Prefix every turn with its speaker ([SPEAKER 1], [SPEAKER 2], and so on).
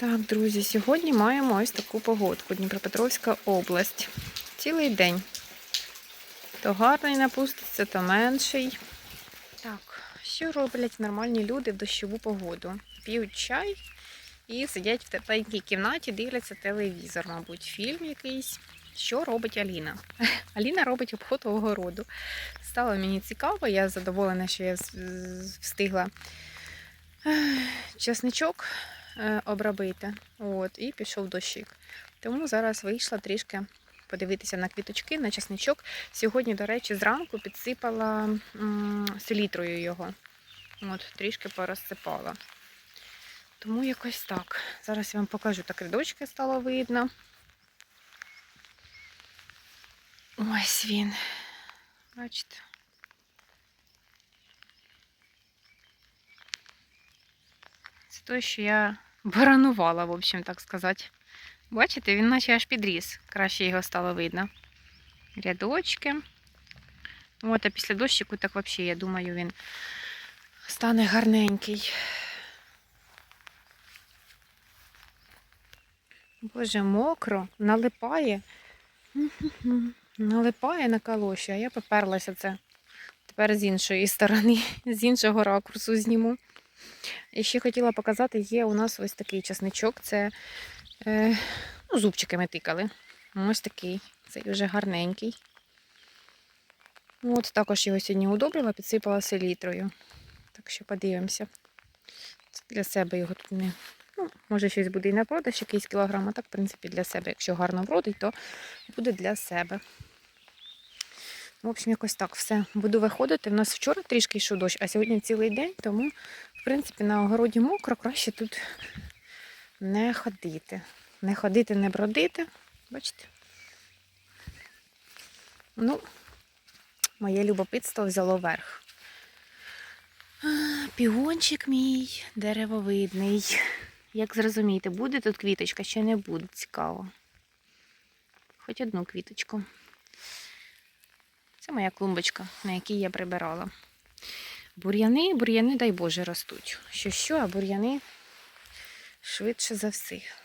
[SPEAKER 1] Так, друзі, сьогодні маємо ось таку погодку. Дніпропетровська область. Цілий день. То гарний напуститься, то менший. Так, що роблять нормальні люди в дощову погоду? П'ють чай і сидять в тепленькій кімнаті, дивляться телевізор, мабуть, фільм якийсь. Що робить Аліна? Аліна робить обход огороду. Стало мені цікаво, я задоволена, що я встигла е, обробити. От, і пішов дощик. Тому зараз вийшла трішки подивитися на квіточки, на чесничок. Сьогодні, до речі, зранку підсипала селітрою його. От, трішки порозсипала. Тому якось так. Зараз я вам покажу, так рядочки стало видно. Ось він. Бачите. Це той, що я баранувала, в общем, так сказати. Бачите, він наче аж підріс. Краще його стало видно. Рядочки. От, а після дощику, так взагалі, я думаю, він стане гарненький. Боже, мокро, налипає. Налипає на калоші, а я поперлася це. Тепер з іншої сторони, з іншого ракурсу зніму. І ще хотіла показати, є у нас ось такий часничок. Це е, ну, зубчики ми тикали. Ось такий. Цей вже гарненький. От також його сьогодні удобрила, підсипала селітрою. Так що подивимося. Це для себе його тут не. Ну, може, щось буде і на продаж, якийсь кілограм, а так, в принципі, для себе. Якщо гарно вродить, то буде для себе. В общем, якось так все. Буду виходити. У нас вчора трішки йшов дощ, а сьогодні цілий день, тому, в принципі, на огороді мокро, краще тут не ходити. Не ходити, не бродити. Бачите? Ну, моє любопитство взяло верх. Пігончик мій деревовидний. Як зрозумієте, буде тут квіточка, чи не буде, цікаво. Хоч одну квіточку. Це моя клумбочка, на якій я прибирала. Бур'яни, бур'яни, дай Боже, ростуть. Що що, а бур'яни швидше за всіх.